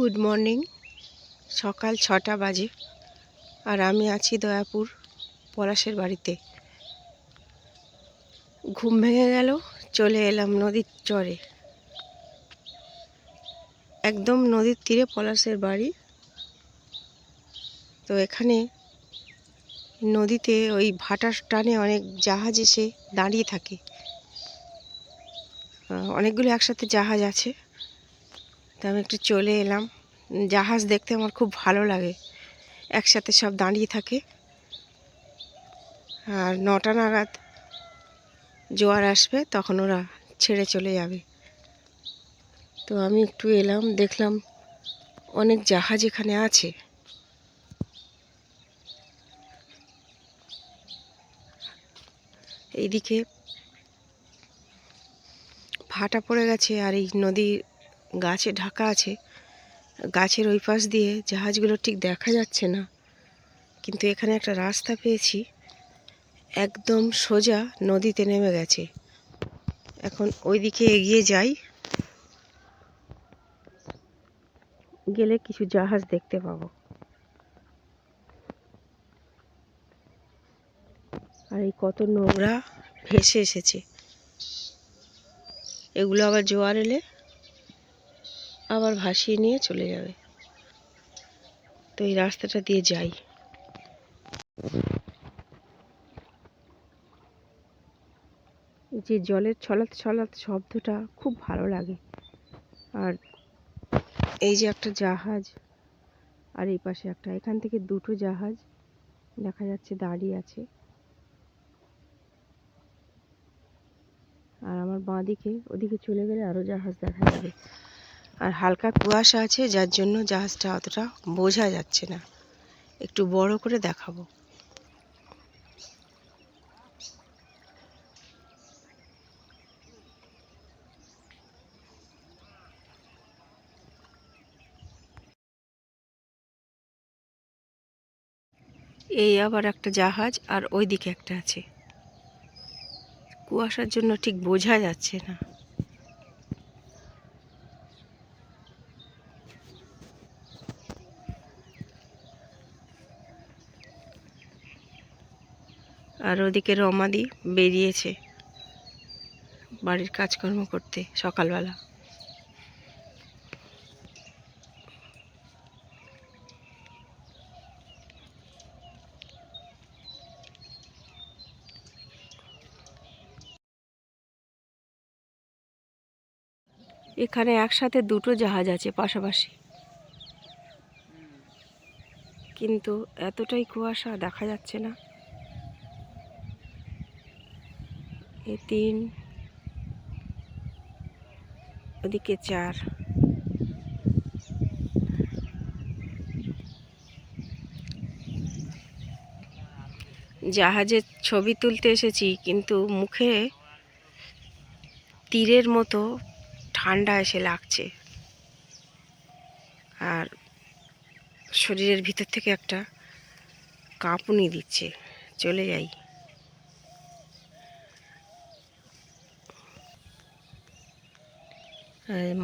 Good morning সকাল ছটা বাজে আর আমি আছি দয়াপুর, পলাশের বাড়িতে। ঘুম ভেঙে গেল, চলে এলাম নদীর চরে। একদম নদীর তীরে পলাশের বাড়ি। তো এখানে নদীতে ওই ভাটার টানে অনেক জাহাজ এসে দাঁড়িয়ে থাকে। অনেকগুলো একসাথে জাহাজ আছে। তো আমি একটু চলে এলাম। জাহাজ দেখতে আমার খুব ভালো লাগে। একসাথে সব দাঁড়িয়ে থাকে। আর নটা নাগাদ জোয়ার আসবে, তখন ওরা ছেড়ে চলে যাবে। তো আমি একটু এলাম, দেখলাম অনেক জাহাজ এখানে আছে। এইদিকে ভাটা পড়ে গেছে আর এই নদীর গাছে ঢাকা আছে, গাছের ওই পাশ দিয়ে জাহাজগুলো ঠিক দেখা যাচ্ছে না। কিন্তু এখানে একটা রাস্তা পেয়েছি, একদম সোজা নদীতে নেমে গেছে। এখন ওই দিকে এগিয়ে যাই, গেলে কিছু জাহাজ দেখতে পাবো। আর এই কত নোংরা ভেসে এসেছে। এগুলো আবার জোয়ার এলে আবার ভাসিয়ে নিয়ে চলে যাবে। তো এই রাস্তাটা দিয়ে যাই। যে জলের ছলাৎ ছলাৎ শব্দটা খুব ভালো লাগে। আর এই যে একটা জাহাজ, আর এই পাশে একটা, এখান থেকে দুটো জাহাজ দেখা যাচ্ছে দাঁড়িয়ে আছে। আর আমার বাঁ দিকে, ওদিকে চলে গেলে আরও জাহাজ দেখা যাবে। আর হালকা কুয়াশা আছে, যার জন্য জাহাজটা অতটা বোঝা যাচ্ছে না। একটু বড় করে দেখাবো। এই আবার একটা জাহাজ, আর ওই দিকে একটা আছে। কুয়াশার জন্য ঠিক বোঝা যাচ্ছে না। আর ওদিকে রমাদি বেরিয়েছে বাড়ির কাজকর্ম করতে সকালবেলা। এখানে একসাথে দুটো জাহাজ আছে পাশাপাশি। কিন্তু এতটাই কুয়াশা দেখা যাচ্ছে না। এ তিন, ওদিকে চার। জাহাজের ছবি তুলতে এসেছি, কিন্তু মুখে তীরের মতো ঠান্ডা এসে লাগছে। আর শরীরের ভিতর থেকে একটা কাঁপুনি দিচ্ছে। চলে যাই।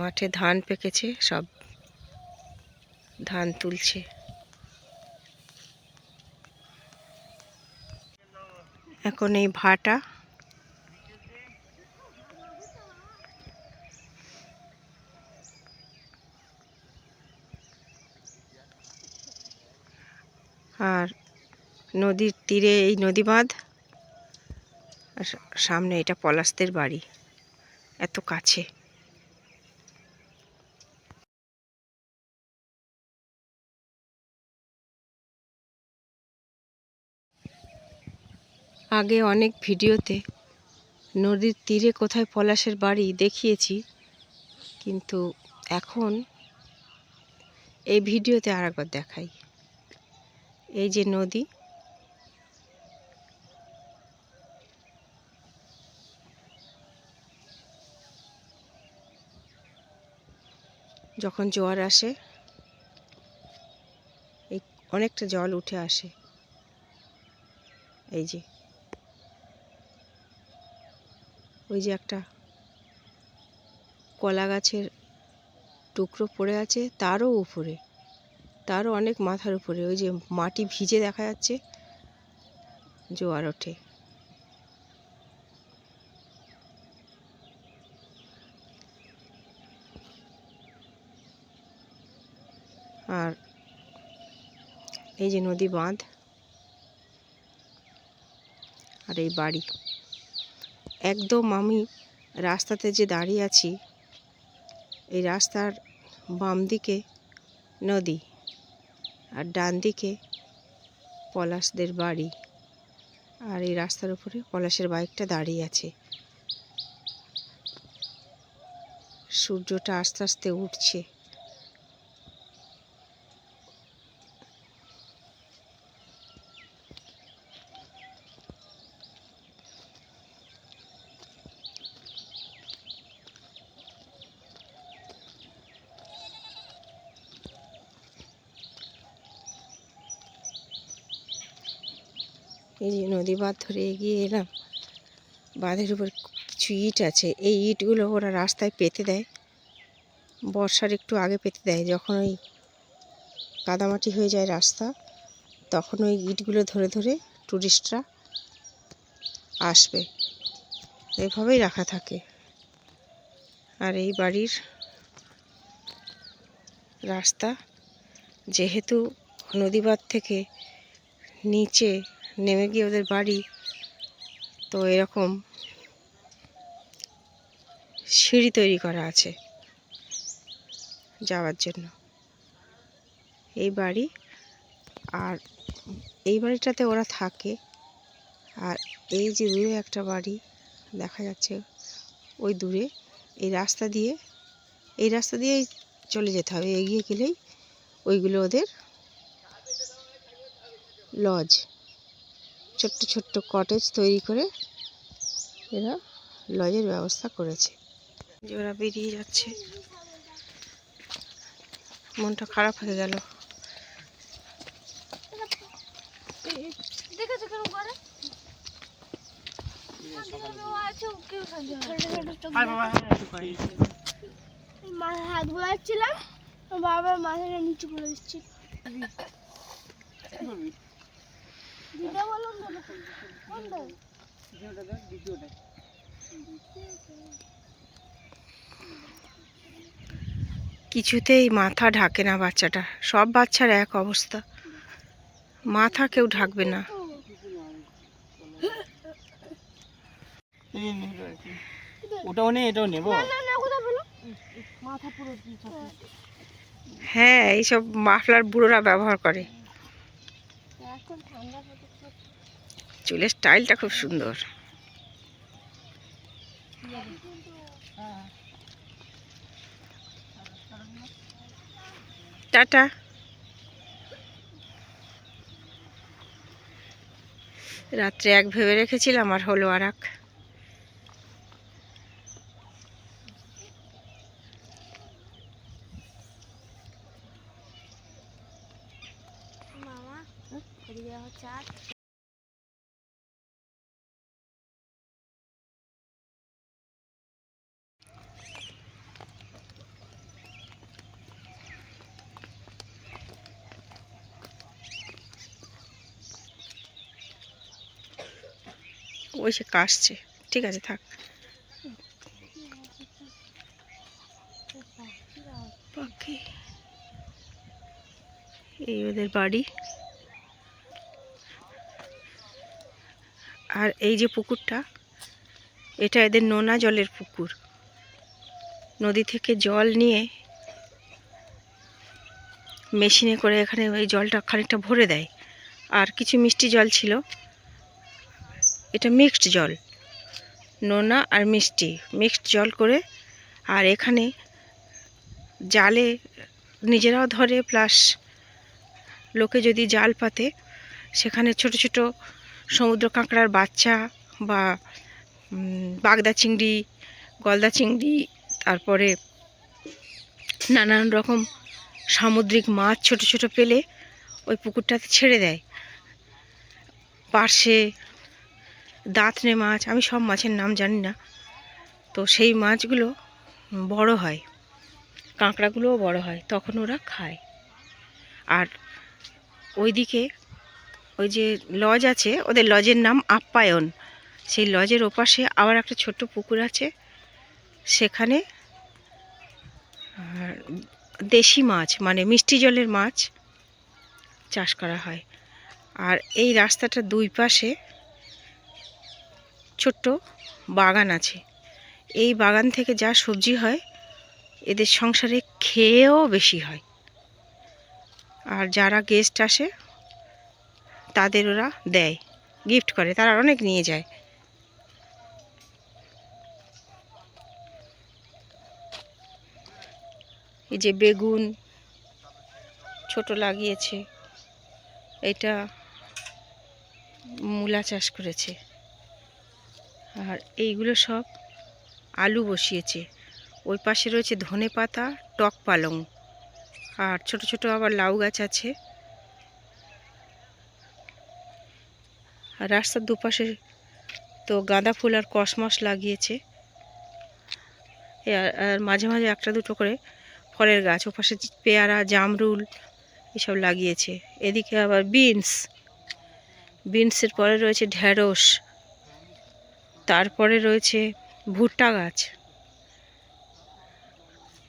মাঠে ধান পেকেছে, সব ধান তুলছে। এখন এই ভাটা। আর নদীর তীরে এই নদী বাঁধ আর সামনে এটা পলাশদের বাড়ি, এত কাছে। আগে অনেক ভিডিওতে নদীর তীরে কোথায় পলাশের বাড়ি দেখিয়েছি, কিন্তু এখন এই ভিডিওতে আরেকবার দেখাই। এই যে নদী, যখন জোয়ার আসে, এই অনেকটা জল উঠে আসে। এই যে ওই যে একটা কলা গাছের টুকরো পড়ে আছে, তারও উপরে, তারও অনেক মাথার উপরে, ওই যে মাটি ভিজে দেখা যাচ্ছে, জোয়ার ওঠে। আর এই যে নদী বাঁধ, আর এই বাড়ি। একদম আমি রাস্তাতে যে দাঁড়িয়ে আছি, এই রাস্তার বাম দিকে নদী আর ডান দিকে পলাশদের বাড়ি আর এই রাস্তার উপরে পলাশের বাইকটা দাঁড়িয়ে আছে। সূর্যটা আস্তে আস্তে উঠছে। এই যে নদী বাঁধ ধরে এগিয়ে এলাম, বাঁধের উপর কিছু ইট আছে, এই ইটগুলো ওরা রাস্তায় পেতে দেয়। বর্ষার একটু আগে পেতে দেয়, যখন ওই কাদামাটি হয়ে যায় রাস্তা, তখন ওই ইটগুলো ধরে ধরে টুরিস্টরা আসবে। এভাবেই রাখা থাকে। আর এই বাড়ির রাস্তা যেহেতু নদীবাদ থেকে নিচে নেমে গিয়ে ওদের বাড়ি। তো এরকম সিঁড়ি তৈরি করা আছে যাওয়ার জন্য। এই বাড়ি আর এই বাড়িটাতে ওরা থাকে। আর এই যে দূরে একটা বাড়ি দেখা যাচ্ছে ওই দূরে। এই রাস্তা দিয়ে, এই রাস্তা দিয়েই চলে যেতে হবে। এগিয়ে গেলেই ওইগুলো ওদের লজ ছোট্ট ছোট্ট কটেজ তৈরি করে এরা লজের ব্যবস্থা করেছে। যে ওরা বেরিয়ে যাচ্ছে। মনটা খারাপ হয়ে গেল। হাত বোলাচ্ছিলাম বাবা মাথাটা নিচু করে দিচ্ছি। কিছুতেই মাথা ঢাকে না বাচ্চাটা। সব বাচ্চার এক অবস্থা। মাথা কেউ ঢাকবে না। ওটাও নেই এটাও নেব না না না কোথায় বলো। মাথা পুরো হ্যাঁ এইসব মাফলার বুড়োরা ব্যবহার করে। এখন ঠান্ডা চুলের স্টাইলটা খুব সুন্দর। টাটা। রাত্রে এক ভেবে রেখেছিলাম আর হলো আর মামা এদিকে দেখো চাঁদ ওই সে কাশছে। ঠিক আছে, থাক। পাখি। এই ওদের বাড়ি। আর এই যে পুকুরটা, এটা এদের নোনা জলের পুকুর। নদী থেকে জল নিয়ে মেশিনে করে এখানে ওই জলটা খানিকটা ভরে দেয়। আর কিছু মিষ্টি জল ছিল। এটা মিক্সড জল। নোনা আর মিষ্টি। মিক্সড জল করে আর এখানে জালে নিজেরাও ধরে প্লাস লোকে যদি জাল পাতে, সেখানে ছোট ছোট সমুদ্র কাঁকড়ার বাচ্চা বা বাগদা চিংড়ি, গলদা চিংড়ি, তারপরে নানান রকম সামুদ্রিক মাছ ছোট ছোট পেলে ওই পুকুরটাতে ছেড়ে দেয়। পার্শে দাঁতনে মাছ, আমি সব মাছের নাম জানি না। তো সেই মাছগুলো বড় হয়, কাঁকড়াগুলোও বড় হয়, তখন ওরা খায়। আর ওইদিকে ওই যে লজ আছে, ওদের লজের নাম আপ্যায়ন সেই লজের ওপাশে আবার একটা ছোট্ট পুকুর আছে, সেখানে দেশি মাছ মানে মিষ্টি জলের মাছ চাষ করা হয়। আর এই রাস্তাটার দুই পাশে ছোট্ট বাগান আছে। এই বাগান থেকে যা সবজি হয়, এদের সংসারে খেয়েও বেশি হয়। আর যারা গেস্ট আসে, তাদের ওরা দেয় গিফট করে, তারা অনেক নিয়ে যায়। এই যে বেগুন ছোট লাগিয়েছে, এটা মূলা চাষ করেছে। আর এইগুলো সব আলু বসিয়েছে। ওই পাশে রয়েছে ধনে পাতা, টক পালং। আর ছোট ছোট আবার লাউ গাছ আছে। আর রাস্তার দুপাশে তো গাঁদা ফুল আর কসমস লাগিয়েছে। আর মাঝে মাঝে একটা দুটো করে ফলের গাছ ওপাশে পেয়ারা, জামরুল এসব লাগিয়েছে। এদিকে আবার বিনস। বিনসের পরে রয়েছে ঢ্যাঁড়স। তারপরে রয়েছে ভুট্টা গাছ।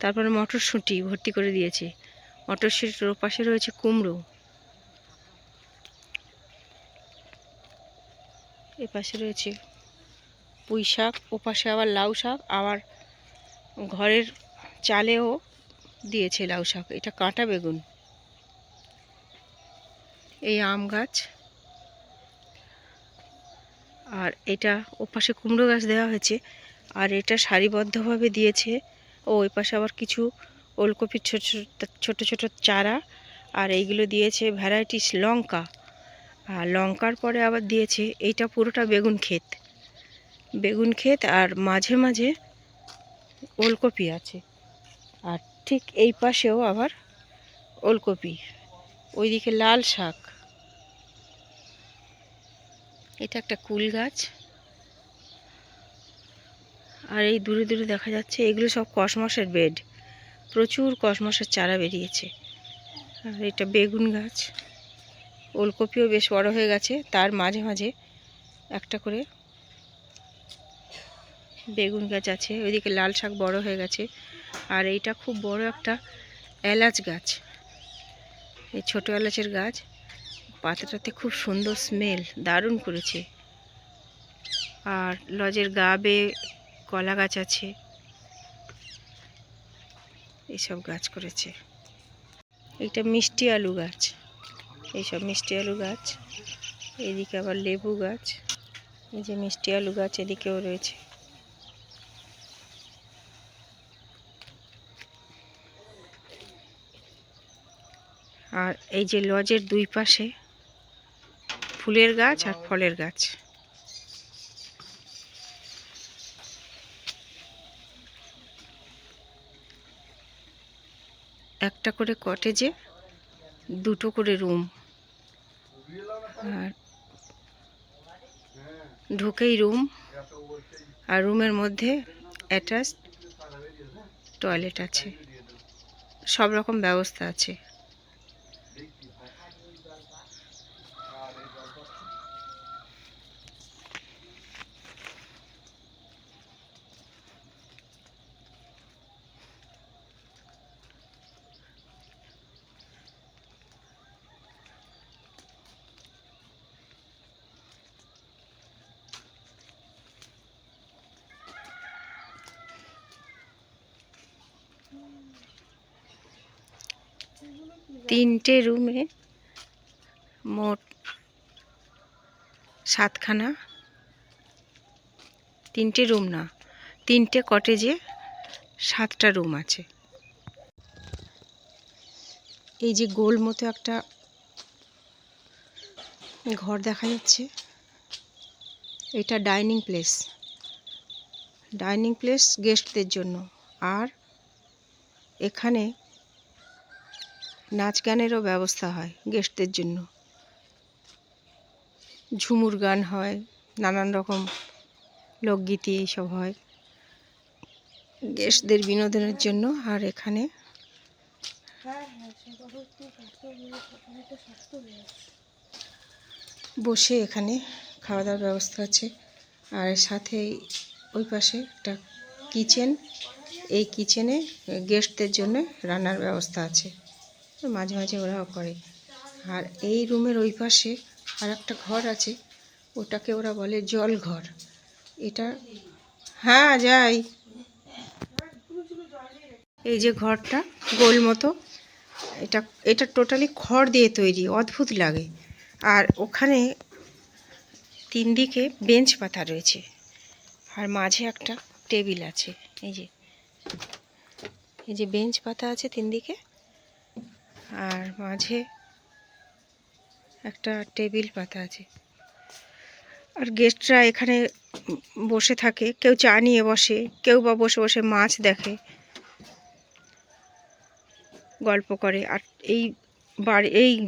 তারপরে মটরশুঁটি ভর্তি করে দিয়েছে। মটরশুঁটির ওপাশে রয়েছে কুমড়ো। এ পাশে রয়েছে পুঁই শাক, ওপাশে আবার লাউ শাক। আবার ঘরের চালেও দিয়েছে লাউ শাক। এটা কাঁটা বেগুন। এই আম গাছ। আর এটা ওপাশে কুমড়ো গাছ দেওয়া হয়েছে। আর এটা সারিবদ্ধভাবে দিয়েছে। ও ওই পাশে আবার কিছু ওলকপির ছোট ছোট ছোট চারা। আর এইগুলো দিয়েছে ভ্যারাইটিস লঙ্কা। আর লঙ্কার পরে আবার দিয়েছে এইটা পুরোটা বেগুন ক্ষেত। বেগুন ক্ষেত আর মাঝে মাঝে ওলকপি আছে। আর ঠিক এই পাশেও আবার ওলকপি। ওইদিকে লাল শাক। এটা একটা কুল গাছ। আর এই দূরে দূরে দেখা যাচ্ছে, এগুলো সব কসমসের বেড। প্রচুর কসমসের চারা বেরিয়েছে। আর এটা বেগুন গাছ। ওলকপিও বেশ বড় হয়ে গেছে। তার মাঝে মাঝে একটা করে বেগুন গাছ আছে। ওইদিকে লাল শাক বড় হয়ে গেছে। আর এইটা খুব বড় একটা এলাচ গাছ। এই ছোট এলাচের গাছ। পাতাটাতে খুব সুন্দর স্মেল দারুণ করেছে। আর লজের গা বেয়ে কলা গাছ আছে। এইসব গাছ করেছে। এইটা মিষ্টি আলু গাছ। এইসব মিষ্টি আলু গাছ। এদিকে আবার লেবু গাছ। এই যে মিষ্টি আলু গাছ এদিকেও রয়েছে। আর এই যে লজের দুই পাশে ফুলের গাছ আর ফলের গাছ। একটা করে কটেজে, দুটো করে রুম। আর ঢুকেই রুম, আর রুমের মধ্যে অ্যাটাচ টয়লেট আছে। সব রকম ব্যবস্থা আছে। তিনটে রুমে মোট সাতখানা। তিনটে রুম না, তিনটে কটেজে সাতটা রুম আছে। এই যে গোল মতো একটা ঘর দেখা যাচ্ছে। এটা ডাইনিং প্লেস। ডাইনিং প্লেস গেস্টদের জন্য। আর এখানে নাচ গানেরও ব্যবস্থা হয় গেস্টদের জন্য। ঝুমুর গান হয়, নানান রকম লোকগীতি এইসব হয়। গেস্টদের বিনোদনের জন্য আর এখানে বসে এখানে খাওয়া দাওয়ার ব্যবস্থা আছে। আর সাথে ওই পাশে একটা কিচেন, এই কিচেনে গেস্টদের জন্য রান্নার ব্যবস্থা আছে। মাঝে মাঝে ওরাও করে। আর এই রুমের ওই পাশে আর একটা ঘর আছে, ওটাকে ওরা বলে জল ঘর এটা হ্যাঁ যাই। এই যে ঘরটা গোল মতো, এটা এটা টোটালি খড় দিয়ে তৈরি, অদ্ভুত লাগে। আর ওখানে তিন দিকে বেঞ্চ পাতা রয়েছে, আর মাঝে একটা টেবিল আছে। এই যে এই যে বেঞ্চ পাতা আছে তিন দিকে আর মাঝে একটা টেবিল পাতা আছে। আর গেস্টরা এখানে বসে থাকে। কেউ চা নিয়ে বসে, কেউ বা বসে বসে মাছ দেখে, গল্প করে। আর এই বাড়ি, এই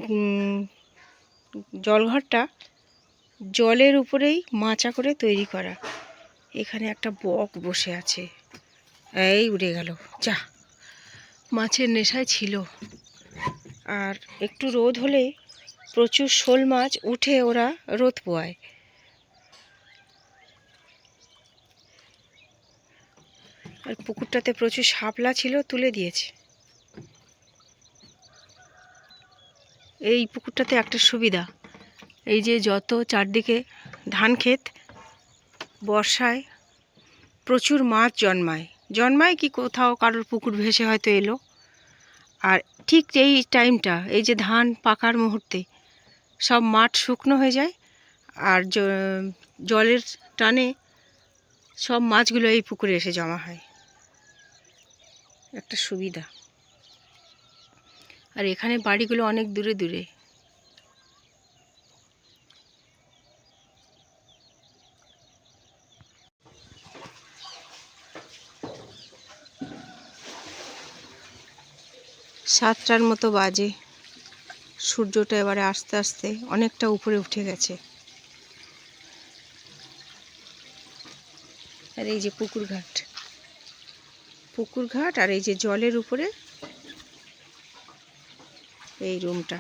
জলঘরটা জলের উপরেই মাচা করে তৈরি করা। এখানে একটা বক বসে আছে। এই উড়ে গেল। যা, মাছের নেশায় ছিল। আর একটু রোদ হলে প্রচুর শোল মাছ উঠে ওরা রোদ পোয়ায়। আর পুকুরটাতে প্রচুর শাপলা ছিল, তুলে দিয়েছে। এই পুকুরটাতে একটা সুবিধা, এই যে যত চারদিকে ধান ক্ষেত, বর্ষায় প্রচুর মাছ জন্মায়। জন্মায় কি কোথাও, কারোর পুকুর ভেসে হয়তো এলো। আর ঠিক এই টাইমটা এই যে ধান পাকার মুহূর্তে, সব মাঠ শুকনো হয়ে যায় আর জলের টানে সব মাছগুলো এই পুকুরে এসে জমা হয়। একটা সুবিধা। আর এখানে বাড়িগুলো অনেক দূরে দূরে। সাতটার মতো বাজে। সূর্যটা এবারে আস্তে আস্তে অনেকটা উপরে উঠে গেছে। আর এই যে পুকুর ঘাট পুকুর ঘাট আর এই যে জলের উপরে এই রুমটা